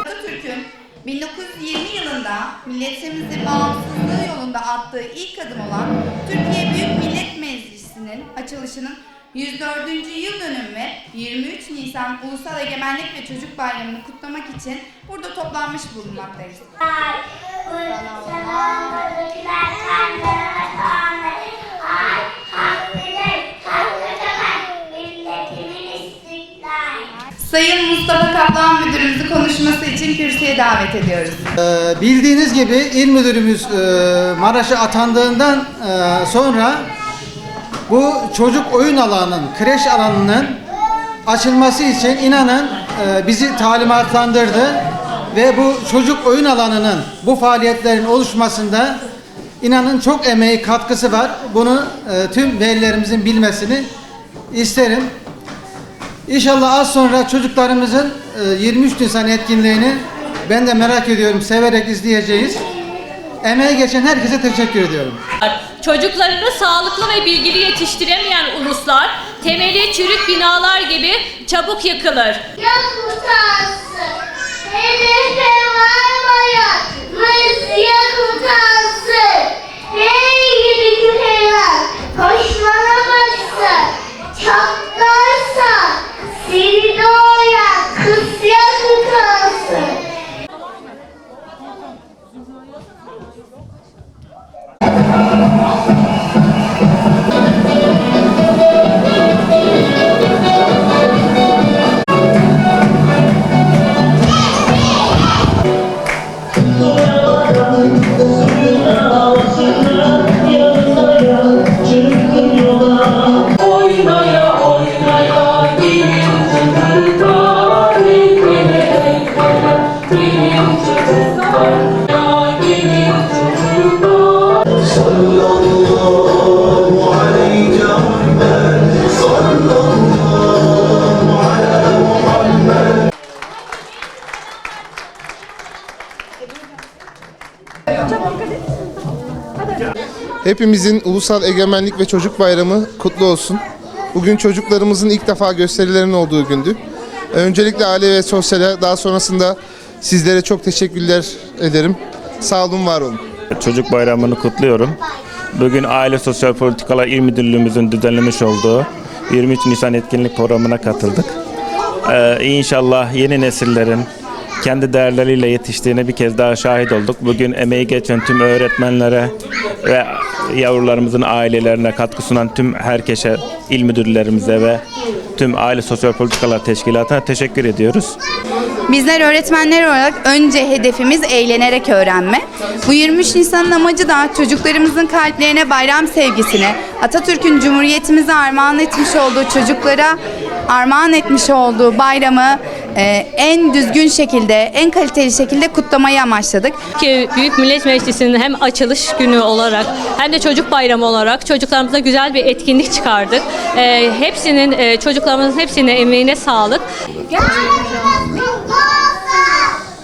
Atatürk'ün 1920 yılında milletimizin bağımsızlığı yolunda attığı ilk adım olan Türkiye Büyük Millet Meclisi'nin açılışının 104. yıl dönümü ve 23 Nisan Ulusal Egemenlik ve Çocuk Bayramı'nı kutlamak için burada toplanmış bulunmaktayız. Sayın Mustafa Kaplan müdürümüzü konuşması için kürsüye davet ediyoruz. Ee, Bildiğiniz gibi il müdürümüz e, Maraş'a atandığından e, sonra bu çocuk oyun alanının, kreş alanının açılması için inanın e, bizi talimatlandırdı ve bu çocuk oyun alanının bu faaliyetlerin oluşmasında inanın çok emeği katkısı var. Bunu e, tüm velilerimizin bilmesini isterim. İnşallah az sonra çocuklarımızın e, 23 Nisan etkinliğini ben de merak ediyorum, severek izleyeceğiz. Emeği geçen herkese teşekkür ediyorum. Çocuklarını sağlıklı ve bilgili yetiştiremeyen uluslar temeli çürük binalar gibi çabuk yıkılır. Yok utansın. Hedefe varmayan mız yok utansın. Hepimizin Ulusal Egemenlik ve Çocuk Bayramı kutlu olsun. Bugün çocuklarımızın ilk defa gösterilerinin olduğu gündü. Öncelikle aile ve sosyale daha sonrasında sizlere çok teşekkürler ederim. Sağ olun, var olun. Çocuk Bayramı'nı kutluyorum. Bugün Aile Sosyal Politikalar İl Müdürlüğümüzün düzenlemiş olduğu 23 Nisan etkinlik programına katıldık. Ee, inşallah yeni nesillerin kendi değerleriyle yetiştiğine bir kez daha şahit olduk. Bugün emeği geçen tüm öğretmenlere ve yavrularımızın ailelerine katkı sunan tüm herkese, il müdürlerimize ve tüm Aile Sosyal Politikalar Teşkilatı'na teşekkür ediyoruz. Bizler öğretmenler olarak önce hedefimiz eğlenerek öğrenme. Bu 23 Nisan'ın amacı da çocuklarımızın kalplerine bayram sevgisini, Atatürk'ün Cumhuriyetimize armağan etmiş olduğu çocuklara armağan etmiş olduğu bayramı e, en düzgün şekilde, en kaliteli şekilde kutlamayı amaçladık. Ki Büyük Millet Meclisi'nin hem açılış günü olarak hem de çocuk bayramı olarak çocuklarımıza güzel bir etkinlik çıkardık. Ee, hepsinin, e, çocuklarımızın hepsine emeğine sağlık. Olsun.